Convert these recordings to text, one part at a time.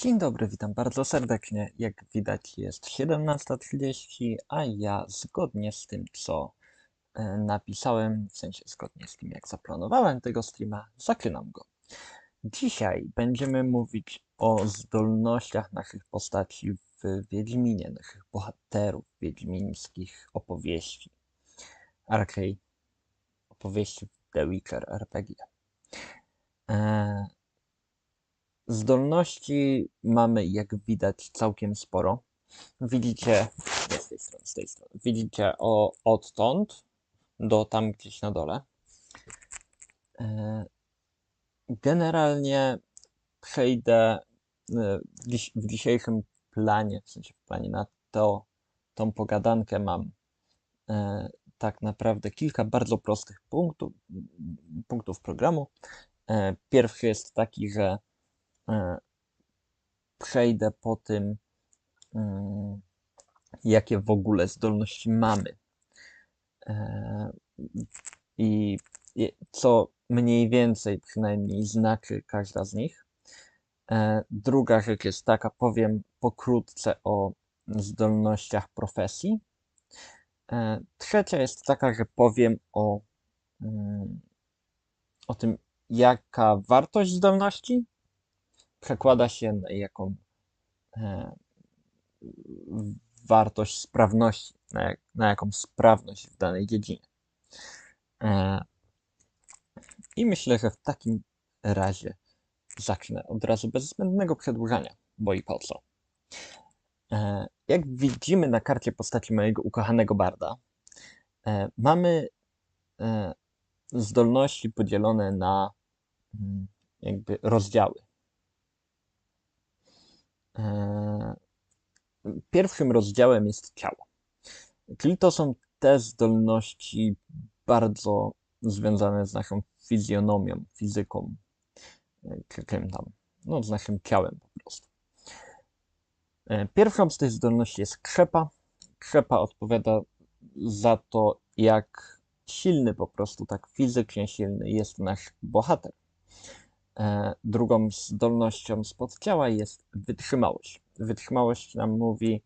Dzień dobry, witam bardzo serdecznie. Jak widać jest 17.30, a ja zgodnie z tym, co e, napisałem, w sensie zgodnie z tym, jak zaplanowałem tego streama, zaczynam go. Dzisiaj będziemy mówić o zdolnościach naszych postaci w Wiedźminie, naszych bohaterów wiedźmińskich opowieści, a raczej opowieści The Witcher RPG. Zdolności mamy, jak widać, całkiem sporo. Widzicie, z tej strony, z tej strony. Widzicie o, odtąd do tam gdzieś na dole. E, Generalnie przejdę e, w dzisiejszym planie, w sensie w planie na to, tą pogadankę mam e, tak naprawdę kilka bardzo prostych punktów, punktów programu. Pierwszy jest taki, że przejdę po tym, mm, jakie w ogóle zdolności mamy. E, I co mniej więcej przynajmniej znaczy każda z nich. E, Druga rzecz jest taka, powiem pokrótce o zdolnościach profesji. E, Trzecia jest taka, że powiem o, mm, o tym, jaka wartość zdolności przekłada się na jaką e, wartość sprawności, na, jak, na jaką sprawność w danej dziedzinie. E, I myślę, że w takim razie zacznę od razu bez zbędnego przedłużania, bo i po co. E, Jak widzimy na karcie postaci mojego ukochanego barda, mamy zdolności podzielone na mm, jakby rozdziały. E, Pierwszym rozdziałem jest ciało, czyli to są te zdolności bardzo związane z naszą fizjonomią, fizyką, e, czy czym tam, no z naszym ciałem po prostu. E, Pierwszą z tych zdolności jest krzepa. Krzepa odpowiada za to, jak silny po prostu, tak fizycznie silny jest nasz bohater. E, Drugą zdolnością spod ciała jest wytrzymałość. Wytrzymałość nam mówi,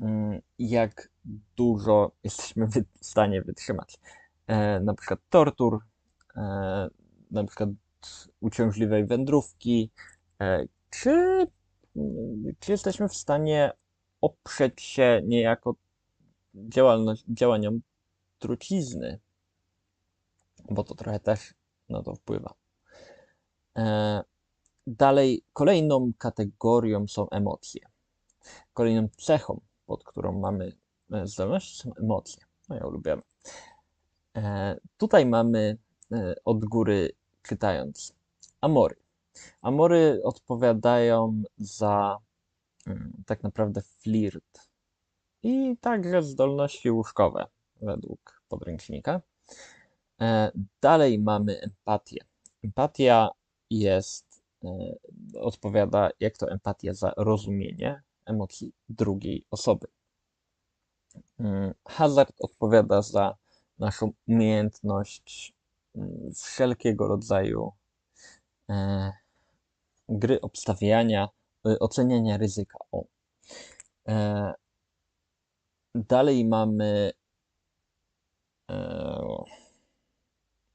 mm, jak dużo jesteśmy w stanie wytrzymać. E, Na przykład tortur, e, na przykład uciążliwej wędrówki, czy, mm, czy jesteśmy w stanie oprzeć się niejako działaniom trucizny, bo to trochę też na to wpływa. E, Dalej, kolejną kategorią są emocje. Kolejną cechą, pod którą mamy e, zdolności, są emocje. Moje ulubione. E, Tutaj mamy od góry czytając amory. Amory odpowiadają za mm, tak naprawdę flirt i także zdolności łóżkowe według podręcznika. Dalej mamy empatię. Empatia jest, e, odpowiada, jak to empatia za rozumienie emocji drugiej osoby. Mm, Hazard odpowiada za naszą umiejętność mm, wszelkiego rodzaju gry obstawiania, oceniania ryzyka. O. Dalej mamy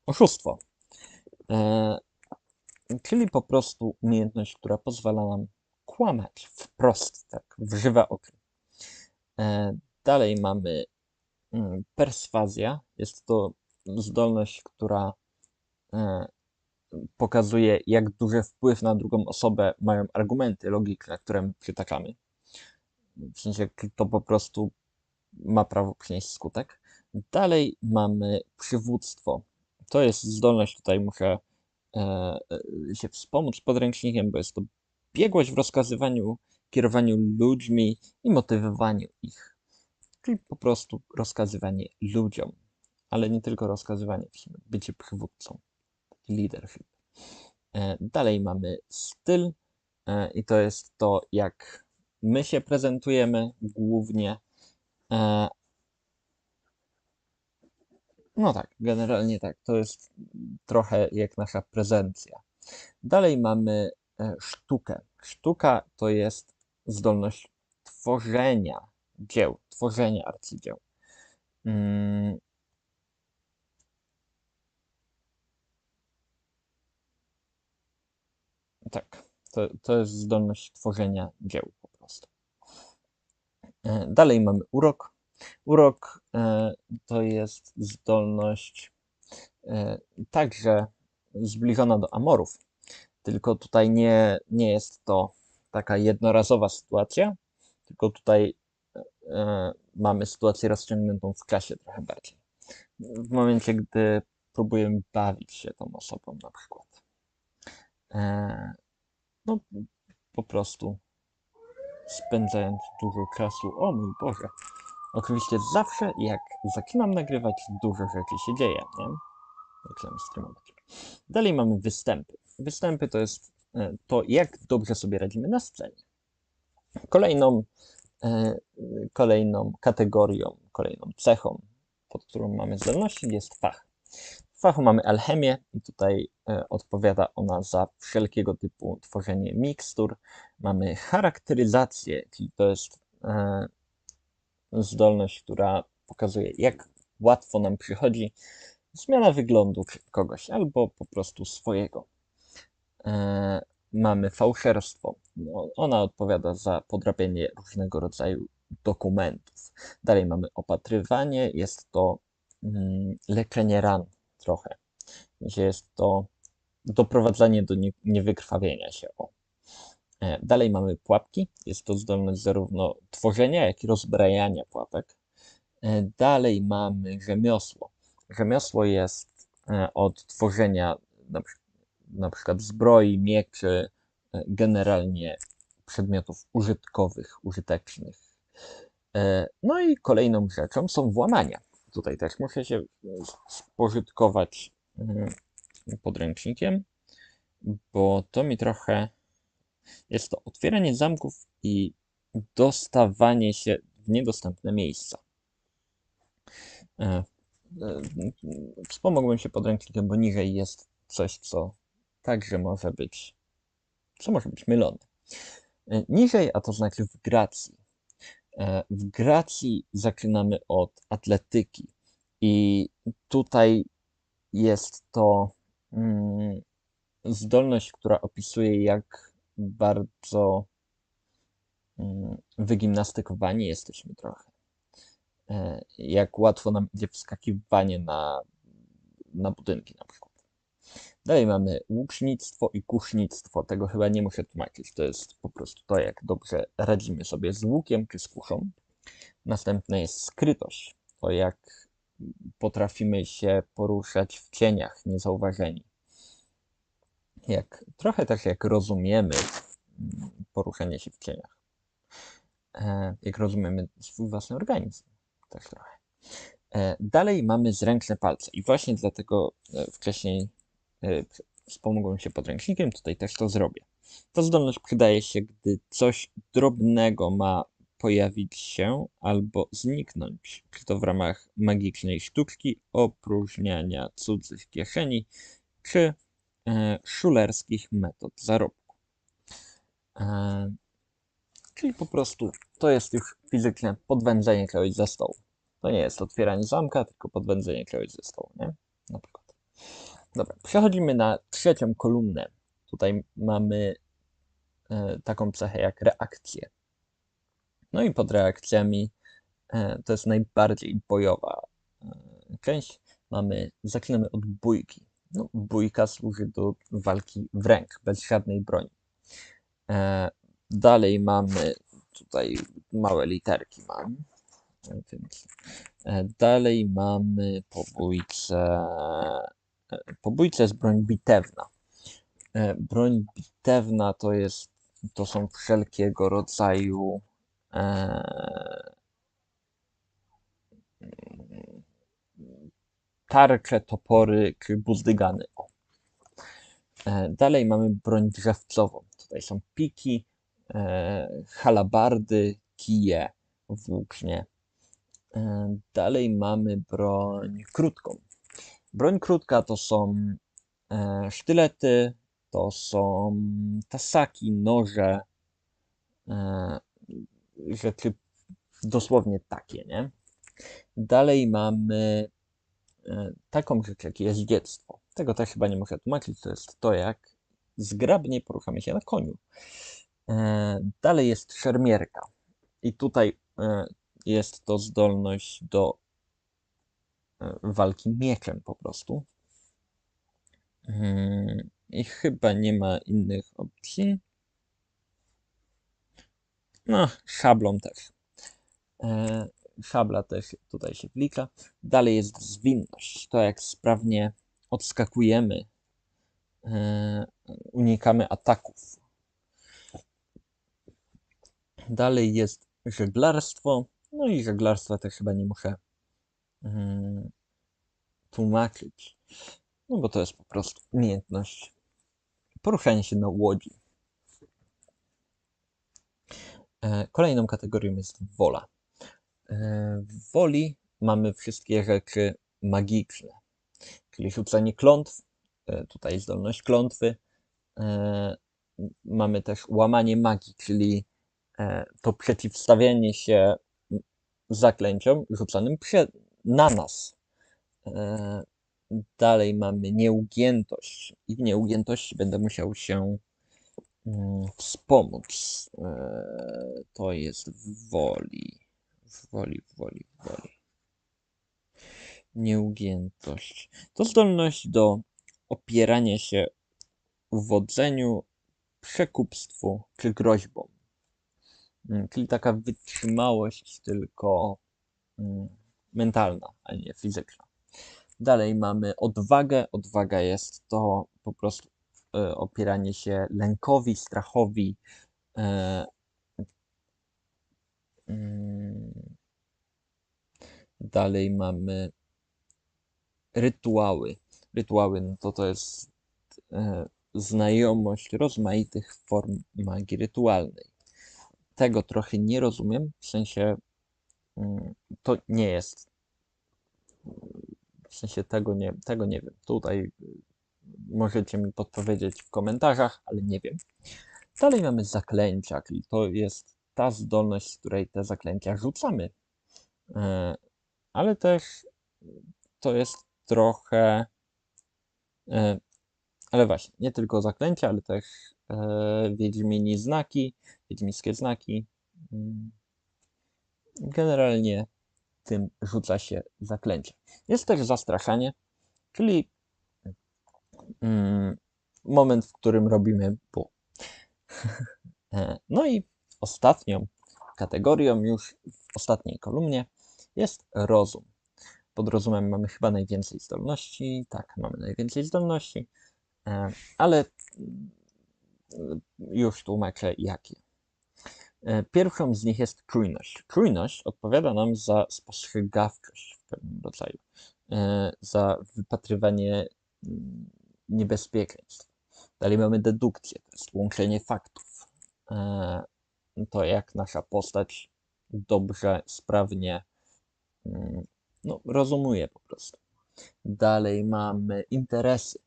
oszustwo. Czyli po prostu umiejętność, która pozwala nam kłamać wprost, tak, w żywe oczy. E, dalej mamy mm, perswazja. Jest to zdolność, która e, pokazuje, jak duży wpływ na drugą osobę mają argumenty, logika, na które my przytaczamy. W sensie to po prostu ma prawo przynieść skutek. Dalej mamy przywództwo. To jest zdolność, tutaj muszę się wspomóc podręcznikiem, bo jest to biegłość w rozkazywaniu, kierowaniu ludźmi i motywowaniu ich. Czyli po prostu rozkazywanie ludziom, ale nie tylko rozkazywanie, w sumie bycie przywódcą, leadership. E, Dalej mamy styl e, i to jest to, jak my się prezentujemy głównie. No tak, generalnie tak, to jest trochę jak nasza prezencja. Dalej mamy e, sztukę. Sztuka to jest zdolność tworzenia dzieł, tworzenia arcydzieł. Mm. Tak, to, to jest zdolność tworzenia dzieł po prostu. E, dalej mamy urok. Urok e, to jest zdolność e, także zbliżona do amorów, tylko tutaj nie, nie jest to taka jednorazowa sytuacja, tylko tutaj e, mamy sytuację rozciągniętą w czasie trochę bardziej. W momencie, gdy próbujemy bawić się tą osobą na przykład. No, po prostu spędzając dużo czasu. O mój Boże. Oczywiście zawsze jak zaczynam nagrywać, dużo rzeczy się dzieje, nie? Zaczynam streamować. Dalej mamy występy. Występy to jest e, to, jak dobrze sobie radzimy na scenie. Kolejną, e, kolejną kategorią, kolejną cechą, pod którą mamy zdolności, jest fach. W fachu mamy alchemię i tutaj e, odpowiada ona za wszelkiego typu tworzenie mikstur. Mamy charakteryzację, czyli to jest zdolność, która pokazuje, jak łatwo nam przychodzi zmiana wyglądu kogoś albo po prostu swojego. E, mamy fałszerstwo. No, ona odpowiada za podrabianie różnego rodzaju dokumentów. Dalej mamy opatrywanie. Jest to mm, leczenie ran trochę. Jest to doprowadzanie do nie, niewykrwawienia się. O. E, dalej mamy pułapki. Jest to zdolność zarówno tworzenia, jak i rozbrajania pułapek. E, dalej mamy rzemiosło. Rzemiosło jest e, od tworzenia na przykład zbroi, mieczy, generalnie przedmiotów użytkowych, użytecznych. No i kolejną rzeczą są włamania. Tutaj też muszę się spożytkować podręcznikiem, bo to mi trochę jest to otwieranie zamków i dostawanie się w niedostępne miejsca. E, e, wspomogłem się podręcznikiem, bo niżej jest coś, co także może być, co może być mylone. E, niżej, a to znaczy w Gracji. W Gracji zaczynamy od atletyki i tutaj jest to mm, zdolność, która opisuje, jak bardzo mm, wygimnastykowani jesteśmy trochę. E, jak łatwo nam idzie wskakiwanie na, na budynki na przykład. Dalej mamy łucznictwo i kusznictwo. Tego chyba nie muszę tłumaczyć. To jest po prostu to, jak dobrze radzimy sobie z łukiem czy z kuszą. Następne jest skrytość. To jak potrafimy się poruszać w cieniach niezauważeni jak, trochę tak jak rozumiemy mm, poruszanie się w cieniach. E, jak rozumiemy swój własny organizm. Tak trochę. E, dalej mamy zręczne palce i właśnie dlatego e, wcześniej wspomogłem się podręcznikiem, tutaj też to zrobię. Ta zdolność przydaje się, gdy coś drobnego ma pojawić się albo zniknąć, czy to w ramach magicznej sztuczki opróżniania cudzych kieszeni, czy szulerskich metod zarobku. E, czyli po prostu to jest już fizyczne podwędzenie czegoś ze stołu. To nie jest otwieranie zamka, tylko podwędzenie czegoś ze stołu, nie? Na przykład. Dobra, przechodzimy na trzecią kolumnę. Tutaj mamy e, taką cechę jak reakcje. No i pod reakcjami to jest najbardziej bojowa część. Mamy, zaczynamy od bójki. No, bójka służy do walki w ręk, bez żadnej broni. E, dalej mamy tutaj małe literki mam. Więc, e, dalej mamy po bójce. E, po bójce jest broń bitewna. E, broń bitewna to jest, to są wszelkiego rodzaju e, tarcze, topory buzdygany. E, dalej mamy broń drzewcową. Tutaj są piki, e, halabardy, kije, włócznie. E, dalej mamy broń krótką. Broń krótka to są sztylety, to są tasaki, noże, rzeczy dosłownie takie, nie? Dalej mamy taką rzecz, jak jeździectwo. Tego też chyba nie muszę tłumaczyć, to jest to, jak zgrabnie poruszamy się na koniu. E, dalej jest szermierka. I tutaj e, jest to zdolność do walki mieczem po prostu. Hmm, I chyba nie ma innych opcji. No, szablą też. E, szabla też tutaj się wlicza. Dalej jest zwinność. To jak sprawnie odskakujemy, e, unikamy ataków. Dalej jest żeglarstwo. No i żeglarstwa też chyba nie muszę mm, tłumaczyć. No bo to jest po prostu umiejętność poruszania się na łodzi. E, kolejną kategorią jest wola. E, w woli mamy wszystkie rzeczy magiczne, czyli rzucanie klątw, e, tutaj zdolność klątwy. Mamy też łamanie magii, czyli to przeciwstawianie się zaklęciom rzucanym na nas. Dalej mamy nieugiętość i w nieugiętości będę musiał się mm, wspomóc. E, to jest w woli. Woli, woli, woli. Nieugiętość. To zdolność do opierania się wodzeniu, przekupstwu czy groźbom. Mm, czyli taka wytrzymałość tylko mm, mentalna, a nie fizyczna. Dalej mamy odwagę. Odwaga jest to po prostu e, opieranie się lękowi, strachowi. Mm, dalej mamy rytuały. Rytuały no to to jest e, znajomość rozmaitych form magii rytualnej. Tego trochę nie rozumiem, w sensie mm, to nie jest w sensie tego nie, tego nie wiem. Tutaj y, możecie mi podpowiedzieć w komentarzach, ale nie wiem. Dalej mamy zaklęcia, czyli to jest ta zdolność, z której te zaklęcia rzucamy. E, ale też to jest trochę. E, ale właśnie, nie tylko zaklęcia, ale też e, wiedźmini znaki, wiedźmińskie znaki. Mm. Generalnie tym rzuca się zaklęcie. Jest też zastraszanie, czyli mm, moment, w którym robimy bu. No i ostatnią kategorią, już w ostatniej kolumnie, jest rozum. Pod rozumem mamy chyba najwięcej zdolności. Tak, mamy najwięcej zdolności, e, ale już tłumaczę jakie. E, pierwszą z nich jest czujność. Czujność odpowiada nam za spostrzegawczość w pewnym rodzaju, e, za wypatrywanie mm, niebezpieczeństw. Dalej mamy dedukcję, to jest łączenie faktów. To jak nasza postać dobrze, sprawnie mm, no, rozumuje po prostu. Dalej mamy interesy.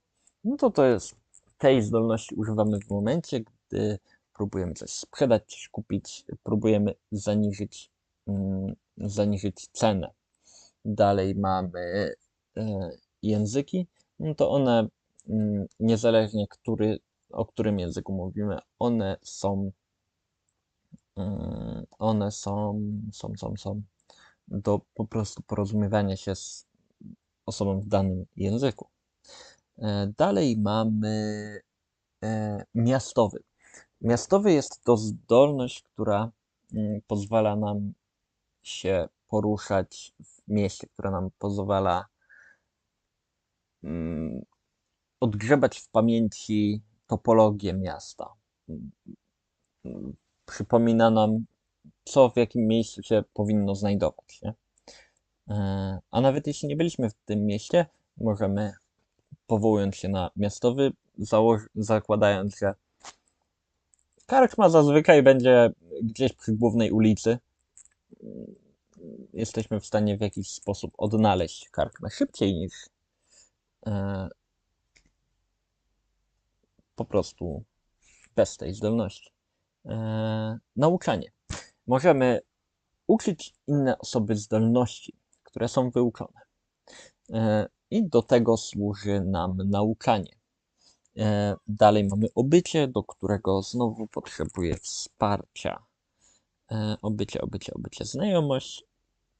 No to to jest tej zdolności używamy w momencie, gdy próbujemy coś sprzedać, coś kupić, próbujemy zaniżyć, mm, zaniżyć cenę. Dalej mamy e, języki, no to one mm, niezależnie który, o którym języku mówimy, one są one są, są, są, są do po prostu porozumiewania się z osobą w danym języku. E, dalej mamy e, miastowy. Miastowy jest to zdolność, która mm, pozwala nam się poruszać w mieście, która nam pozwala mm, odgrzebać w pamięci topologię miasta. Przypomina nam, co w jakim miejscu się powinno znajdować. Nie? E, a nawet jeśli nie byliśmy w tym mieście, możemy, powołując się na miastowy, zakładając, że Karczma zazwyczaj będzie gdzieś przy głównej ulicy. Jesteśmy w stanie w jakiś sposób odnaleźć karczmę szybciej niż e, po prostu bez tej zdolności. E, nauczanie. Możemy uczyć inne osoby zdolności, które są wyuczone. E, I do tego służy nam nauczanie. E, dalej mamy obycie, do którego znowu potrzebuje wsparcia. Obycie, obycie, obycie, znajomość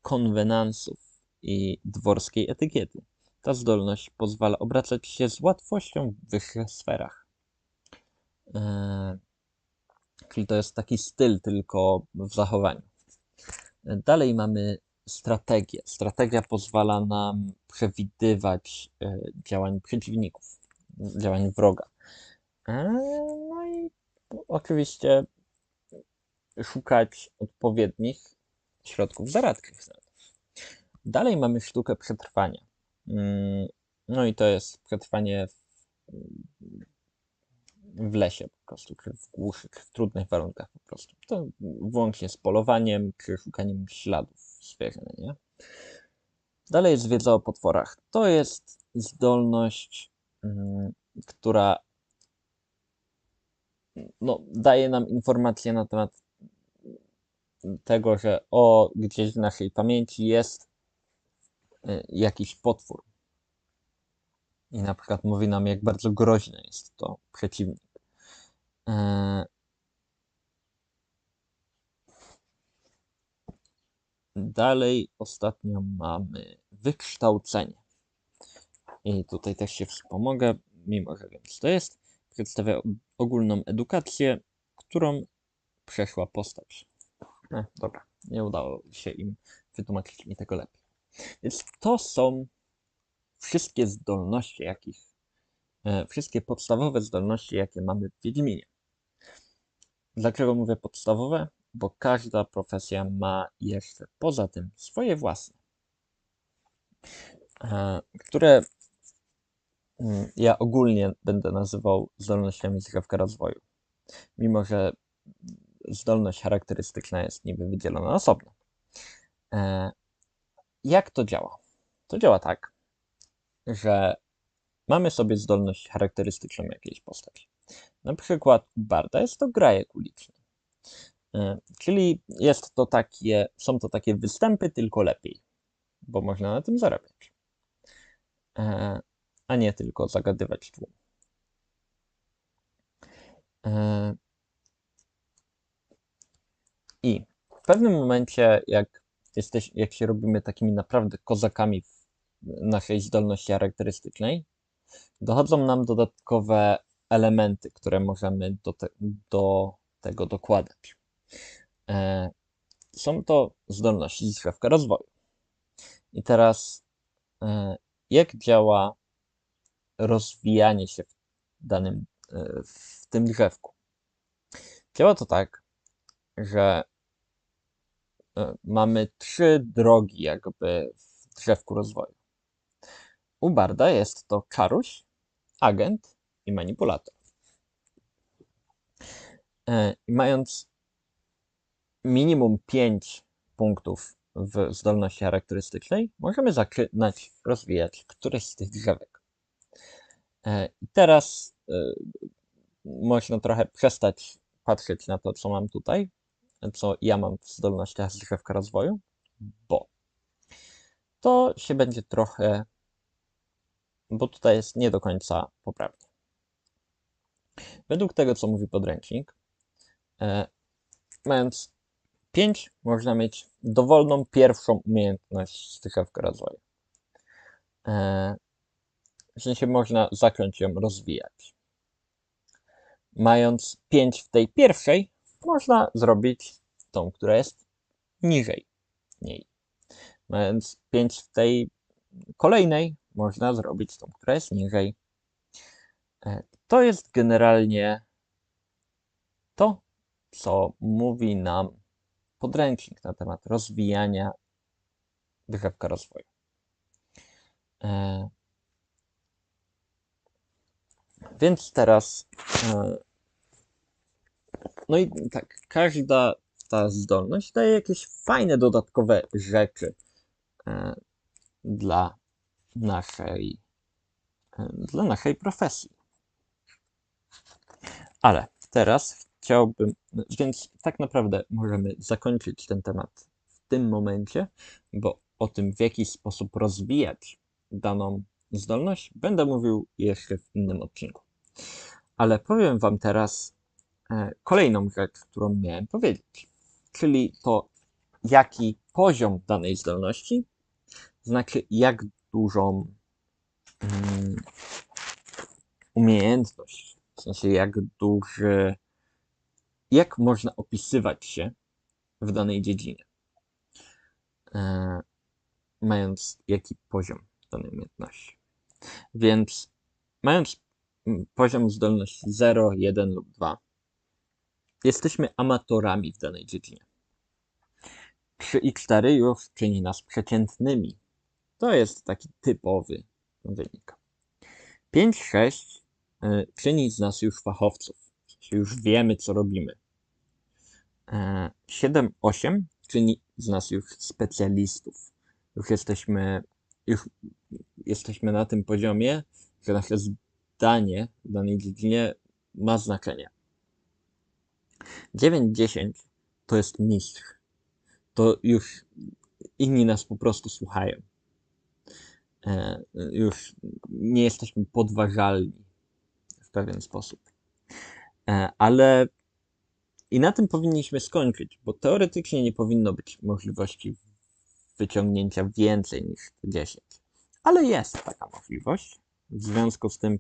konwenansów i dworskiej etykiety. Ta zdolność pozwala obracać się z łatwością w wyższych sferach. E, czyli to jest taki styl, tylko w zachowaniu. Dalej mamy strategię. Strategia pozwala nam przewidywać działań przeciwników działań wroga. E, no i oczywiście szukać odpowiednich środków zaradki. Dalej mamy sztukę przetrwania. Mm, no i to jest przetrwanie w, w lesie po prostu, czy w głuszy, czy w trudnych warunkach po prostu. To włącznie z polowaniem, czy szukaniem śladów zwierzęcia. nie? Dalej jest wiedza o potworach. To jest zdolność Mm, która no, daje nam informacje na temat tego, że o gdzieś w naszej pamięci jest y, jakiś potwór. I na przykład mówi nam, jak bardzo groźny jest to przeciwnik. E, dalej, ostatnio mamy wykształcenie. I tutaj też się wspomogę, mimo że wiem, co to jest. Przedstawia ogólną edukację, którą przeszła postać. E, dobra, nie udało się im wytłumaczyć mi tego lepiej. Więc to są wszystkie zdolności, jakich, e, wszystkie podstawowe zdolności, jakie mamy w Wiedźminie. Dlaczego mówię podstawowe? Bo każda profesja ma jeszcze poza tym swoje własne, e, które Mm, ja ogólnie będę nazywał zdolnościami zgrawka rozwoju. Mimo, że zdolność charakterystyczna jest niby wydzielona osobno. E, jak to działa? To działa tak, że mamy sobie zdolność charakterystyczną jakiejś postaci. Na przykład u Barda jest to grajek uliczny. E, czyli jest to takie, są to takie występy, tylko lepiej, bo można na tym zarabiać. E, a nie tylko zagadywać tłum. E, I w pewnym momencie, jak, jesteś, jak się robimy takimi naprawdę kozakami w naszej zdolności charakterystycznej, dochodzą nam dodatkowe elementy, które możemy do, te, do tego dokładać. E, są to zdolności z drzewka rozwoju. I teraz, e, jak działa rozwijanie się w danym, e, w tym drzewku. Działa to tak, że e, mamy trzy drogi jakby w drzewku rozwoju. U Barda jest to karuś, agent i manipulator. E, I mając minimum 5 punktów w zdolności charakterystycznej, możemy zaczynać rozwijać któreś z tych drzewek. E, I teraz e, można trochę przestać patrzeć na to, co mam tutaj, co ja mam w zdolnościach z drzewka rozwoju, bo to się będzie trochę, bo tutaj jest nie do końca poprawnie. Według tego, co mówi podręcznik, e, mając 5, można mieć dowolną pierwszą umiejętność z drzewka rozwoju w sensie można zacząć ją rozwijać. Mając 5 w tej pierwszej, można zrobić tą, która jest niżej niej. Mając 5 w tej kolejnej, można zrobić tą, która jest niżej. E, to jest generalnie to, co mówi nam podręcznik na temat rozwijania drzewka rozwoju. E, więc teraz. E, no i tak, każda ta zdolność daje jakieś fajne dodatkowe rzeczy dla naszej, dla naszej profesji. Ale teraz chciałbym, więc tak naprawdę możemy zakończyć ten temat w tym momencie, bo o tym, w jaki sposób rozwijać daną zdolność, będę mówił jeszcze w innym odcinku. Ale powiem Wam teraz e, kolejną rzecz, którą miałem powiedzieć, czyli to, jaki poziom danej zdolności, znaczy jak dużą um, umiejętność, w sensie jak duży, jak można opisywać się w danej dziedzinie, e, mając jaki poziom danej umiejętności. Więc mając poziom zdolności 0, 1 lub 2, jesteśmy amatorami w danej dziedzinie. 3 i 4 już czyni nas przeciętnymi. To jest taki typowy wynik. 5-6 y, czyni z nas już fachowców. Już wiemy, co robimy. 7-8 e, czyni z nas już specjalistów. Już jesteśmy, już jesteśmy na tym poziomie, że nasze zdanie w danej dziedzinie ma znaczenie. 9-10 to jest mistrz. To już inni nas po prostu słuchają. E, już nie jesteśmy podważalni w pewien sposób. E, ale i na tym powinniśmy skończyć, bo teoretycznie nie powinno być możliwości wyciągnięcia więcej niż 10. Ale jest taka możliwość. W związku z tym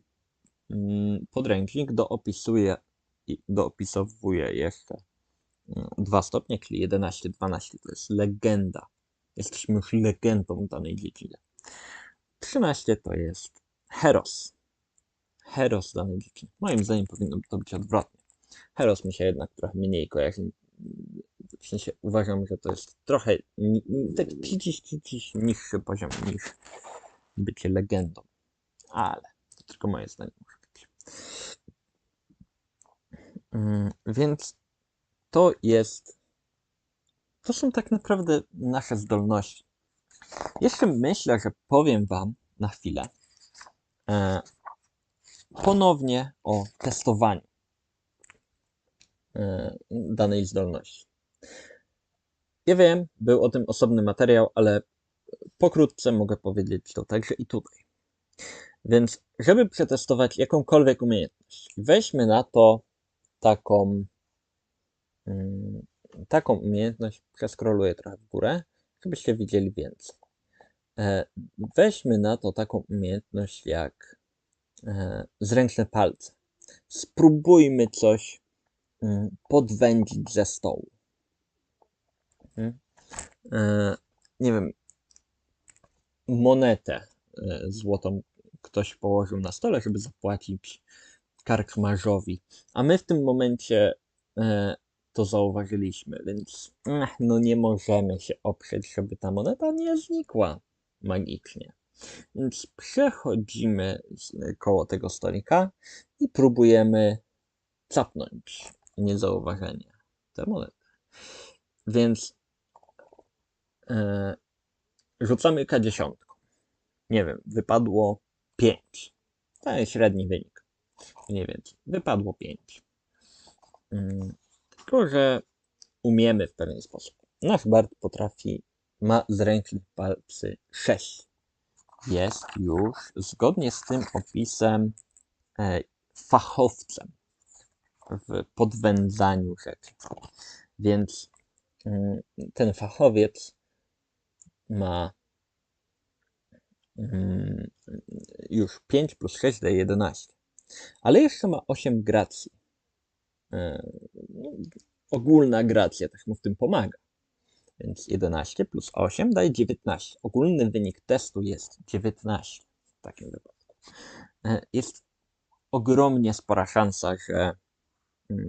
mm, podręcznik doopisuje doopisowuje jeszcze mm, dwa stopnie, czyli 11, 12 to jest legenda. Jesteśmy już legendą danej dziedziny. 13 to jest heros. Heros danej dziedzinie. Moim zdaniem powinno to być odwrotnie. Heros mi się jednak trochę mniej kojarzy. W sensie uważam, że to jest trochę tak dziś niższy poziom niż bycie legendą. Ale to tylko moje zdanie może być. Mm, więc to jest. To są tak naprawdę nasze zdolności. Jeszcze myślę, że powiem Wam na chwilę e, ponownie o testowaniu e, danej zdolności. Ja wiem, był o tym osobny materiał, ale pokrótce mogę powiedzieć to także i tutaj. Więc, żeby przetestować jakąkolwiek umiejętność, weźmy na to taką, mm, taką umiejętność, przeskroluję trochę w górę, żebyście widzieli więcej. E, weźmy na to taką umiejętność jak e, zręczne palce. Spróbujmy coś mm, podwędzić ze stołu. Mhm. E, nie wiem, monetę złotą ktoś położył na stole, żeby zapłacić karkmarzowi. A my w tym momencie to zauważyliśmy, więc no nie możemy się oprzeć, żeby ta moneta nie znikła magicznie. Więc przechodzimy koło tego stolika i próbujemy capnąć niezauważenie tę monetę. Więc e, rzucamy K10. Nie wiem, wypadło 5. To jest średni wynik. Nie wiem, wypadło 5. Mm, że umiemy w pewien sposób. Nasz Bart potrafi ma zręcznych palcy 6. Jest już zgodnie z tym opisem e, fachowcem w podwędzaniu rzeczy. Więc mm, ten fachowiec ma mm, już 5 plus 6 daje 11. Ale jeszcze ma 8 gracji. E, no, ogólna gracja też mu w tym pomaga. Więc 11 plus 8 daje 19. Ogólny wynik testu jest 19 w takim wypadku. E, jest ogromnie spora szansa, że, mm,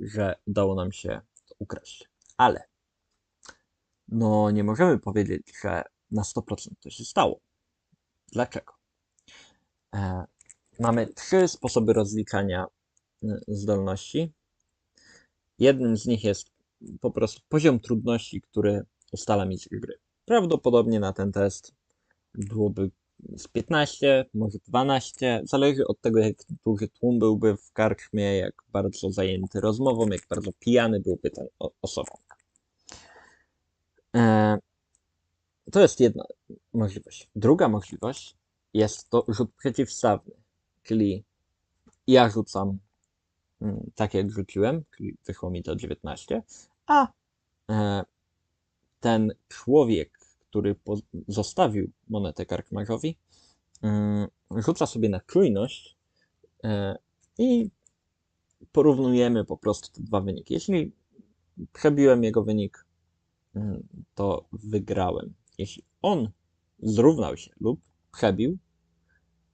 że udało nam się to ukraść. Ale no nie możemy powiedzieć, że na 100% to się stało. Dlaczego? E, mamy trzy sposoby rozliczania zdolności. Jednym z nich jest po prostu poziom trudności, który ustala mistrz gry. Prawdopodobnie na ten test byłoby z 15, może 12, zależy od tego, jak duży tłum byłby w karczmie, jak bardzo zajęty rozmową, jak bardzo pijany byłby ten osobnik. E, to jest jedna możliwość. Druga możliwość jest to rzut przeciwstawny, czyli ja rzucam tak, jak rzuciłem, wyszło mi to 19, a e, ten człowiek, który zostawił monetę karczmarzowi, mm, rzuca sobie na czujność e, i porównujemy po prostu te dwa wyniki. Jeśli przebiłem jego wynik, mm, to wygrałem. Jeśli on zrównał się lub przebił,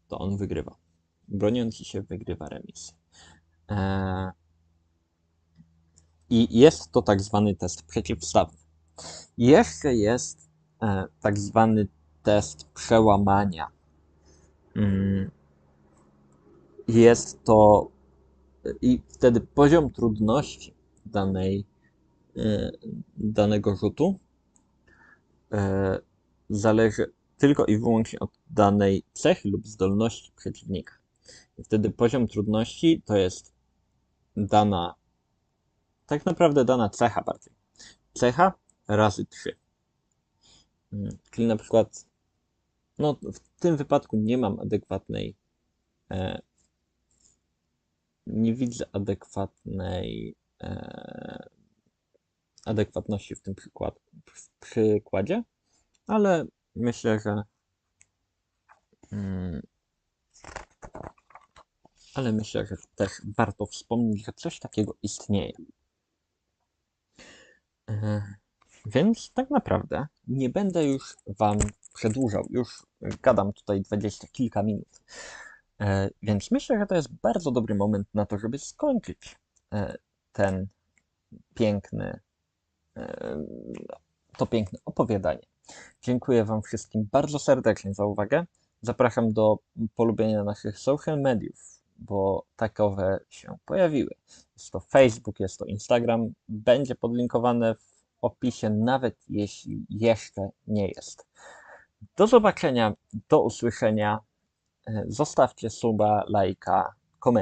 to on wygrywa. Broniący się wygrywa remis. E, I jest to tak zwany test przeciwstawny. Jeszcze jest e, tak zwany test przełamania. Mm, Jest to i wtedy poziom trudności danej, e, danego rzutu zależy tylko i wyłącznie od danej cechy lub zdolności przeciwnika. Wtedy poziom trudności to jest dana, tak naprawdę dana cecha bardziej. Cecha razy 3. Mm, Czyli na przykład, no w tym wypadku nie mam adekwatnej, e, nie widzę adekwatnej e, adekwatności w tym przykład, w przykładzie, ale myślę, że mm, ale myślę, że też warto wspomnieć, że coś takiego istnieje. E, Więc tak naprawdę nie będę już Wam przedłużał. Już gadam tutaj dwadzieścia kilka minut. E, Więc myślę, że to jest bardzo dobry moment na to, żeby skończyć e, ten piękny, to piękne opowiadanie. Dziękuję Wam wszystkim bardzo serdecznie za uwagę. Zapraszam do polubienia naszych social mediów, bo takowe się pojawiły. Jest to Facebook, jest to Instagram. Będzie podlinkowane w opisie, nawet jeśli jeszcze nie jest. Do zobaczenia, do usłyszenia. E, Zostawcie suba, lajka, komentarz.